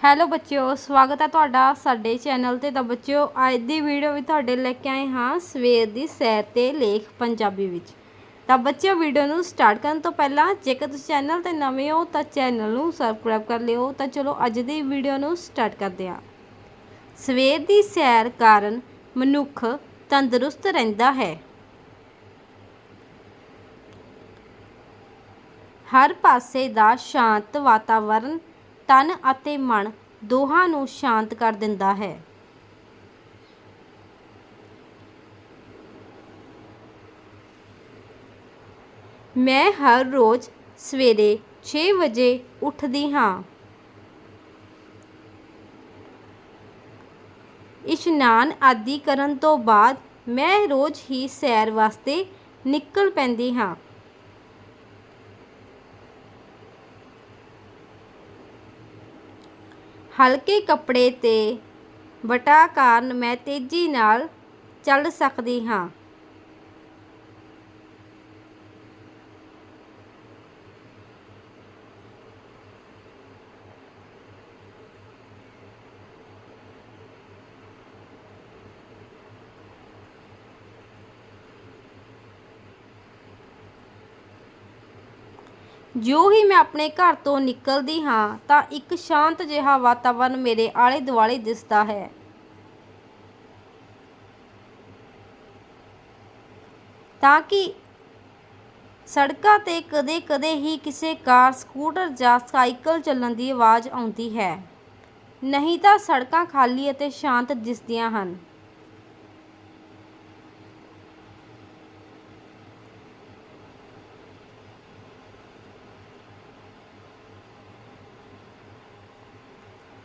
Hello ਬੱਚਿਓ, ਸਵਾਗਤ ਹੈ ਤੁਹਾਡਾ ਸਾਡੇ ਚੈਨਲ ਤੇ। ਤਾਂ ਬੱਚਿਓ, ਅੱਜ ਦੀ ਵੀਡੀਓ ਵੀ ਤੁਹਾਡੇ ਲੈ ਕੇ ਆਏ ਹਾਂ ਸਵੇਰ ਦੀ ਸੈਰ ਤੇ ਲੇਖ ਪੰਜਾਬੀ ਵਿੱਚ। ਤਾਂ ਬੱਚਿਓ ਵੀਡੀਓ ਨੂੰ ਸਟਾਰਟ ਕਰਨ ਤੋਂ ਪਹਿਲਾਂ ਜੇਕਰ ਤੁਸੀਂ ਚੈਨਲ ਤੇ ਨਵੇਂ ਹੋ ਤਾਂ ਚੈਨਲ ਨੂੰ ਸਬਸਕ੍ਰਾਈਬ ਕਰ ਲਿਓ। ਤਾਂ ਚਲੋ, ਅੱਜ ਦੀ ਵੀਡੀਓ ਨੂੰ ਸਟਾਰਟ ਕਰਦੇ ਹਾਂ। ਸਵੇਰ ਦੀ ਸੈਰ ਕਾਰਨ ਮਨੁੱਖ ਤੰਦਰੁਸਤ ਰਹਿੰਦਾ ਹੈ। ਹਰ ਪਾਸੇ ਦਾ ਸ਼ਾਂਤ ਵਾਤਾਵਰਨ ਤਨ ਅਤੇ ਮਨ ਦੋਹਾਂ ਨੂੰ ਸ਼ਾਂਤ ਕਰ ਦਿੰਦਾ ਹੈ। ਮੈਂ ਹਰ ਰੋਜ਼ ਸਵੇਰੇ 6 ਵਜੇ ਉੱਠਦੀ ਹਾਂ। ਇਸ਼ਨਾਨ ਆਦਿ ਕਰਨ ਤੋਂ ਬਾਅਦ ਮੈਂ ਰੋਜ਼ ਹੀ ਸੈਰ ਵਾਸਤੇ ਨਿਕਲ ਪੈਂਦੀ ਹਾਂ। ਹਲਕੇ ਕੱਪੜੇ ਤੇ ਬਟਾ ਕਾਰਨ ਮੈਂ ਤੇਜ਼ੀ ਨਾਲ ਚੱਲ ਸਕਦੀ ਹਾਂ। ਜੋ ਹੀ ਮੈਂ ਆਪਣੇ ਘਰ ਤੋਂ ਨਿਕਲਦੀ ਹਾਂ, ਤਾਂ ਇੱਕ ਸ਼ਾਂਤ ਜਿਹਾ ਵਾਤਾਵਰਨ ਮੇਰੇ ਆਲੇ ਦੁਆਲੇ ਦਿਸਦਾ ਹੈ। ਤਾਂ ਕਿ ਸੜਕਾਂ ਤੇ ਕਦੇ-ਕਦੇ ਹੀ ਕਿਸੇ ਕਾਰ, ਸਕੂਟਰ ਜਾਂ ਸਾਈਕਲ ਚੱਲਣ ਦੀ ਆਵਾਜ਼ ਆਉਂਦੀ ਹੈ। ਨਹੀਂ ਤਾਂ ਸੜਕਾਂ ਖਾਲੀ ਅਤੇ ਸ਼ਾਂਤ ਦਿਸਦੀਆਂ ਹਨ।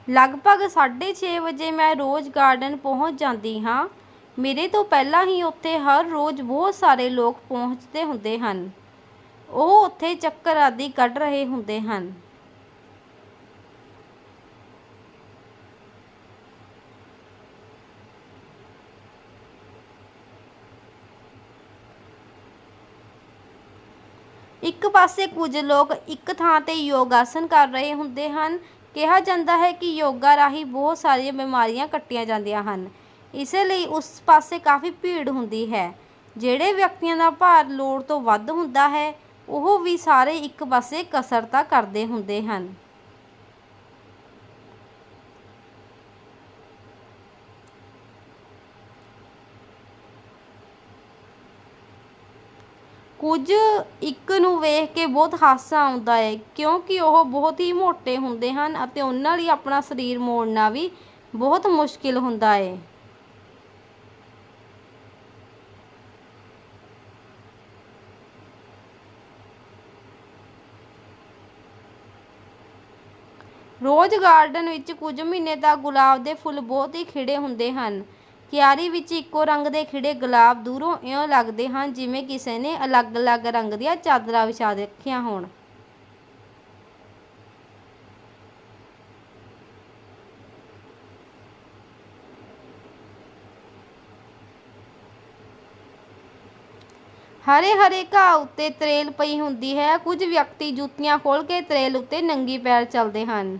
ਲਗਭਗ 6:30 ਵਜੇ ਮੈਂ ਰੋਜ਼ ਗਾਰਡਨ ਪਹੁੰਚ ਜਾਂਦੀ ਹਾਂ। ਮੇਰੇ ਤੋਂ ਪਹਿਲਾਂ ਹੀ ਉੱਥੇ ਹਰ ਰੋਜ਼ ਬਹੁਤ ਸਾਰੇ ਲੋਕ ਪਹੁੰਚਦੇ ਹੁੰਦੇ ਹਨ। ਉਹ ਉੱਥੇ ਚੱਕਰ ਆਦਿ ਕੱਢ ਰਹੇ ਹੁੰਦੇ ਹਨ। ਇੱਕ ਪਾਸੇ ਕੁਝ ਲੋਕ ਇੱਕ ਥਾਂ ਤੇ ਯੋਗ ਆਸਨ ਕਰ ਰਹੇ ਹੁੰਦੇ ਹਨ ਕਿਹਾ ਜਾਂਦਾ ਹੈ ਕਿ ਯੋਗਾ ਰਾਹੀਂ ਬਹੁਤ ਸਾਰੀਆਂ ਬਿਮਾਰੀਆਂ ਕੱਟੀਆਂ ਜਾਂਦੀਆਂ ਹਨ। ਇਸੇ ਲਈ ਉਸ ਪਾਸੇ ਕਾਫੀ ਭੀੜ ਹੁੰਦੀ ਹੈ। ਜਿਹੜੇ ਵਿਅਕਤੀਆਂ ਦਾ ਭਾਰ ਲੋੜ ਤੋਂ ਵੱਧ ਹੁੰਦਾ ਹੈ, ਉਹ ਵੀ ਸਾਰੇ ਇੱਕ ਪਾਸੇ ਕਸਰਤਾਂ ਕਰਦੇ ਹੁੰਦੇ ਹਨ। ਕੁਝ ਇੱਕ ਨੂੰ ਵੇਖ ਕੇ ਬਹੁਤ ਹਾਸਾ ਆਉਂਦਾ ਹੈ ਕਿਉਂਕਿ ਉਹ ਬਹੁਤ ਹੀ ਮੋਟੇ ਹੁੰਦੇ ਹਨ ਅਤੇ ਉਹਨਾਂ ਲਈ ਆਪਣਾ ਸਰੀਰ ਮੋੜਨਾ ਵੀ ਬਹੁਤ ਮੁਸ਼ਕਿਲ ਹੁੰਦਾ ਹੈ ਰੋਜ਼ ਗਾਰਡਨ ਵਿੱਚ ਕੁਝ ਮਹੀਨੇ ਤੱਕ ਗੁਲਾਬ ਦੇ ਫੁੱਲ ਬਹੁਤ ਹੀ ਖਿੜੇ ਹੁੰਦੇ ਹਨ। ਕਿਆਰੀ ਵਿੱਚ ਇੱਕੋ ਰੰਗ ਦੇ ਖਿੜੇ ਗੁਲਾਬ ਦੂਰੋਂ ਇਉਂ ਲੱਗਦੇ ਹਨ ਜਿਵੇਂ ਕਿਸੇ ਨੇ ਅਲੱਗ-ਅਲੱਗ ਰੰਗ ਦੀਆਂ ਚਾਦਰਾਂ ਵਿਛਾ ਰੱਖੀਆਂ ਹੋਣ। ਹਰੇ-ਹਰੇ ਘਾਹ ਉੱਤੇ ਤਰੇਲ ਪਈ ਹੁੰਦੀ ਹੈ। ਕੁਝ ਵਿਅਕਤੀ ਜੁੱਤੀਆਂ ਖੋਲ ਕੇ ਤਰੇਲ ਉੱਤੇ ਨੰਗੀ ਪੈਰ ਚੱਲਦੇ ਹਨ।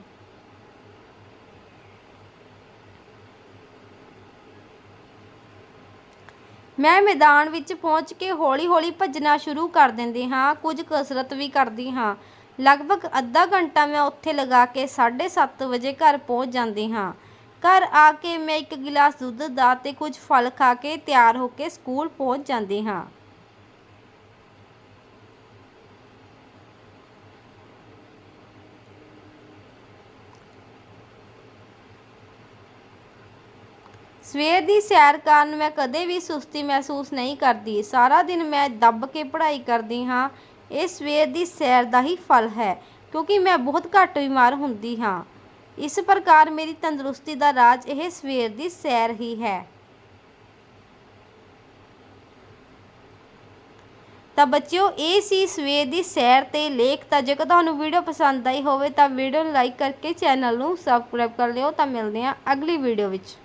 ਮੈਂ ਮੈਦਾਨ ਵਿੱਚ ਪਹੁੰਚ ਕੇ ਹੌਲੀ-ਹੌਲੀ ਭੱਜਣਾ ਸ਼ੁਰੂ ਕਰ ਦਿੰਦੀ ਹਾਂ, ਕੁਝ ਕਸਰਤ ਵੀ ਕਰਦੀ ਹਾਂ। ਲਗਭਗ ਅੱਧਾ ਘੰਟਾ ਮੈਂ ਉੱਥੇ ਲਗਾ ਕੇ 7:30 ਵਜੇ ਘਰ ਪਹੁੰਚ ਜਾਂਦੀ ਹਾਂ। ਘਰ ਆ ਕੇ ਮੈਂ ਇੱਕ ਗਿਲਾਸ ਦੁੱਧ ਦਾ ਤੇ ਕੁਝ ਫਲ ਖਾ ਕੇ ਤਿਆਰ ਹੋ ਕੇ ਸਕੂਲ ਪਹੁੰਚ ਜਾਂਦੀ ਹਾਂ। ਸਵੇਰ ਦੀ ਸੈਰ ਕਾਰਨ ਮੈਂ ਕਦੇ ਵੀ ਸੁਸਤੀ ਮਹਿਸੂਸ ਨਹੀਂ ਕਰਦੀ। ਸਾਰਾ ਦਿਨ ਮੈਂ ਦੱਬ ਕੇ ਪੜ੍ਹਾਈ ਕਰਦੀ ਹਾਂ। ਇਹ ਸਵੇਰ ਦੀ ਸੈਰ ਦਾ ਹੀ ਫਲ ਹੈ, ਕਿਉਂਕਿ ਮੈਂ ਬਹੁਤ ਘੱਟ ਬਿਮਾਰ ਹੁੰਦੀ ਹਾਂ। ਇਸ ਪ੍ਰਕਾਰ ਮੇਰੀ ਤੰਦਰੁਸਤੀ ਦਾ ਰਾਜ ਇਹ ਸਵੇਰ ਦੀ ਸੈਰ ਹੀ ਹੈ। ਤਾਂ ਬੱਚਿਓ, ਇਹ ਸੀ ਸਵੇਰ ਦੀ ਸੈਰ ਤੇ ਲੇਖ। ਤਾਂ ਜੇਕਰ ਤੁਹਾਨੂੰ ਵੀਡੀਓ ਪਸੰਦ ਆਈ ਹੋਵੇ ਤਾਂ ਵੀਡੀਓ ਨੂੰ ਲਾਈਕ ਕਰਕੇ ਚੈਨਲ ਨੂੰ ਸਬਸਕ੍ਰਾਈਬ ਕਰ ਲਿਓ। ਤਾਂ ਮਿਲਦੇ ਹਾਂ ਅਗਲੀ ਵੀਡੀਓ ਵਿੱਚ।